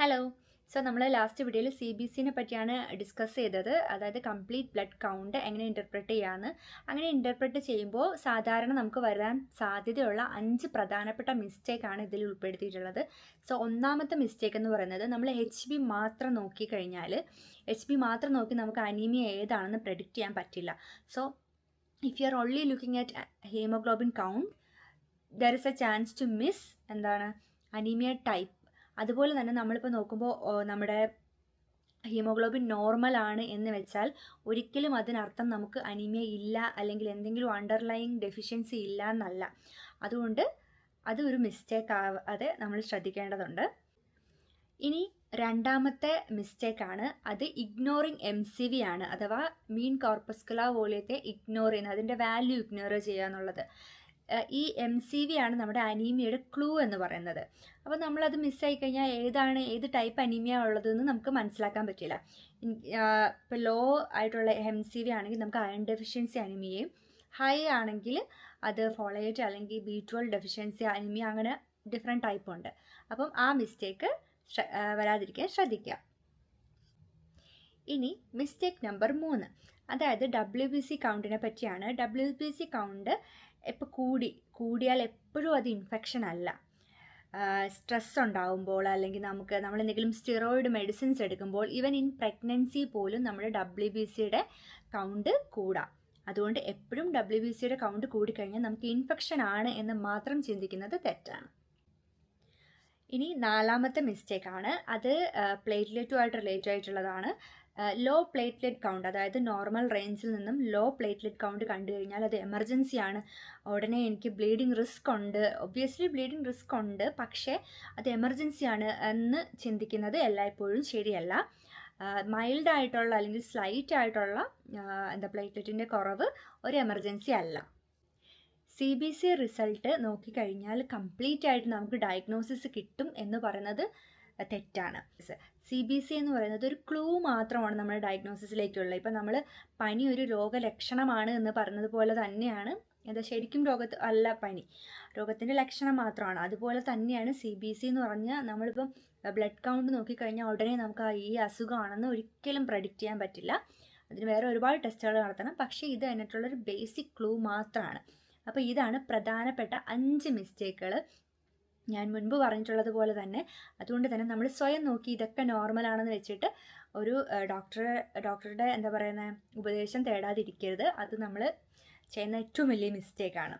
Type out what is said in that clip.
Hello so നമ്മൾ last വീഡിയോയിൽ C B സിനെ പറ്റിയാണ് ഡിസ്കസ് ചെയ്തത്. അതായത് കംപ്ലീറ്റ് ബ്ലഡ് കൗണ്ട് എങ്ങനെ ഇന്റർപ്രറ്റ് ചെയ്യാമെന്ന് അങ്ങനെ ഇന്റർപ്രറ്റ് ചെയ്യുമ്പോൾ സാധാരണ നമുക്ക് വരാൻ സാധ്യതയുള്ള അഞ്ച് പ്രധാനപ്പെട്ട മിസ്റ്റേക്കാണ് ഇതിൽ ഉൾപ്പെടുത്തിയിട്ടുള്ളത്. സോ ഒന്നാമത്തെ മിസ്റ്റേക്ക് എന്ന് പറയുന്നത് നമ്മൾ എച്ച് ബി മാത്രം നോക്കിക്കഴിഞ്ഞാൽ എച്ച് ബി മാത്രം നോക്കി നമുക്ക് അനീമിയ ഏതാണെന്ന് പ്രഡിക്റ്റ് ചെയ്യാൻ പറ്റില്ല. So if you are only looking at haemoglobin count there is a chance to miss എന്താണ്? അനീമിയ ടൈപ്പ് അതുപോലെ തന്നെ നമ്മളിപ്പോൾ നോക്കുമ്പോൾ നമ്മുടെ ഹീമോഗ്ലോബിൻ നോർമൽ ആണ് എന്ന് വെച്ചാൽ ഒരിക്കലും അതിനർത്ഥം നമുക്ക് അനീമിയ ഇല്ല അല്ലെങ്കിൽ എന്തെങ്കിലും അണ്ടർലൈങ് ഡെഫിഷ്യൻസി ഇല്ല എന്നല്ല. അതുകൊണ്ട് അത് ഒരു മിസ്റ്റേക്ക് ആവാതെ നമ്മൾ ശ്രദ്ധിക്കേണ്ടതുണ്ട്. ഇനി രണ്ടാമത്തെ മിസ്റ്റേക്കാണ് അത് ഇഗ്നോറിങ് എം സി വി ആണ്. അഥവാ മീൻ കോർപ്പസ്കുല വോളിയത്തെ ഇഗ്നോർ ചെയ്യുന്നത്. അതിന്റെ വാല്യൂ ഇഗ്നോർ ചെയ്യുക എന്നുള്ളത്. ഈ എം സി വി ആണ് നമ്മുടെ അനീമിയയുടെ ക്ലൂ എന്ന് പറയുന്നത്. അപ്പോൾ നമ്മളത് മിസ്സായി കഴിഞ്ഞാൽ ഏതാണ് ഏത് ടൈപ്പ് അനീമിയ ഉള്ളതെന്ന് നമുക്ക് മനസ്സിലാക്കാൻ പറ്റില്ല. ഇപ്പോൾ ലോ ആയിട്ടുള്ള എം സി വി ആണെങ്കിൽ നമുക്ക് അയൺ ഡെഫിഷ്യൻസി അനിമിയയും ഹൈ ആണെങ്കിൽ അത് ഫോളേറ്റ് അല്ലെങ്കിൽ ബി ട്വൽവ് ഡെഫിഷ്യൻസി അനീമിയ അങ്ങനെ ഡിഫറെന്റ് ടൈപ്പ് ഉണ്ട്. അപ്പം ആ മിസ്റ്റേക്ക് വരാതിരിക്കാൻ ശ്രദ്ധിക്കുക. ഇനി മിസ്റ്റേക്ക് നമ്പർ മൂന്ന്. അതായത് ഡബ്ല്യു ബി സി കൗണ്ടിനെ പറ്റിയാണ്. ഡബ്ല്യു ബി സി കൗണ്ട് ഇപ്പോൾ കൂടി കൂടിയാൽ എപ്പോഴും അത് ഇൻഫെക്ഷൻ അല്ല. സ്ട്രെസ് ഉണ്ടാകുമ്പോൾ അല്ലെങ്കിൽ നമുക്ക് നമ്മൾ എന്തെങ്കിലും സ്റ്റിറോയിഡ് മെഡിസിൻസ് എടുക്കുമ്പോൾ ഈവൻ ഇൻ പ്രഗ്നൻസി പോലും നമ്മുടെ ഡബ്ല്യു ബി സിയുടെ കൗണ്ട് കൂടാം. അതുകൊണ്ട് എപ്പോഴും ഡബ്ല്യു ബി സിയുടെ കൗണ്ട് കൂടിക്കഴിഞ്ഞാൽ നമുക്ക് ഇൻഫെക്ഷൻ ആണ് എന്ന് മാത്രം ചിന്തിക്കുന്നത് തെറ്റാണ്. ഇനി നാലാമത്തെ മിസ്റ്റേക്കാണ് അത് പ്ലേറ്റ്ലെറ്റുമായിട്ട് റിലേറ്റഡ് ആയിട്ടുള്ളതാണ്. ലോ പ്ലേറ്റ്ലെറ്റ് കൗണ്ട് അതായത് നോർമൽ റേഞ്ചിൽ നിന്നും ലോ പ്ലേറ്റ്ലെറ്റ് കൗണ്ട് കണ്ടു കഴിഞ്ഞാൽ അത് എമർജൻസി ആണ്. ഉടനെ എനിക്ക് ബ്ലീഡിങ് റിസ്ക് ഉണ്ട്. ഒബ്വിയസ്ലി ബ്ലീഡിങ് റിസ്ക് ഉണ്ട്. പക്ഷേ അത് എമർജൻസി ആണ് എന്ന് ചിന്തിക്കുന്നത് എല്ലായ്പ്പോഴും ശരിയല്ല. മൈൽഡ് ആയിട്ടുള്ള അല്ലെങ്കിൽ സ്ലൈറ്റ് ആയിട്ടുള്ള എന്താ പ്ലേറ്റ്ലെറ്റിന്റെ കുറവ് ഒരു എമർജൻസി അല്ല. സി ബി സി റിസൾട്ട് നോക്കിക്കഴിഞ്ഞാൽ കംപ്ലീറ്റ് ആയിട്ട് നമുക്ക് ഡയഗ്നോസിസ് കിട്ടും എന്ന് പറയുന്നത് തെറ്റാണ്. സി ബി സി എന്ന് പറയുന്നത് ഒരു ക്ലൂ മാത്രമാണ് നമ്മുടെ ഡയഗ്നോസിസിലേക്കുള്ളത് ഇപ്പം നമ്മൾ പനി ഒരു രോഗലക്ഷണമാണ് എന്ന് പറഞ്ഞത് പോലെ തന്നെയാണ്. എന്താ ശരിക്കും രോഗത്ത് അല്ല പനി. രോഗത്തിന്റെ ലക്ഷണം മാത്രമാണ്. അതുപോലെ തന്നെയാണ് സി ബി സി എന്ന് പറഞ്ഞാൽ നമ്മളിപ്പം ബ്ലഡ് കൗണ്ട് നോക്കിക്കഴിഞ്ഞാൽ ഉടനെ നമുക്ക് ഈ അസുഖമാണെന്ന് ഒരിക്കലും പ്രഡിക്റ്റ് ചെയ്യാൻ പറ്റില്ല. അതിന് വേറെ ഒരുപാട് ടെസ്റ്റുകൾ നടത്തണം. പക്ഷേ ഇത് അതിനായിട്ടുള്ളൊരു ബേസിക് ക്ലൂ മാത്രമാണ്. അപ്പോൾ ഇതാണ് പ്രധാനപ്പെട്ട അഞ്ച് മിസ്റ്റേക്കുകൾ ഞാൻ മുൻപ് പറഞ്ഞിട്ടുള്ളത് പോലെ തന്നെ അതുകൊണ്ട് തന്നെ നമ്മൾ സ്വയം നോക്കി ഇതൊക്കെ നോർമലാണെന്ന് വെച്ചിട്ട് ഒരു ഡോക്ടറെ ഡോക്ടറുടെ എന്താ പറയുന്ന ഉപദേശം തേടാതിരിക്കരുത്. അത് നമ്മൾ ചെയ്യുന്ന ഏറ്റവും വലിയ മിസ്റ്റേക്കാണ്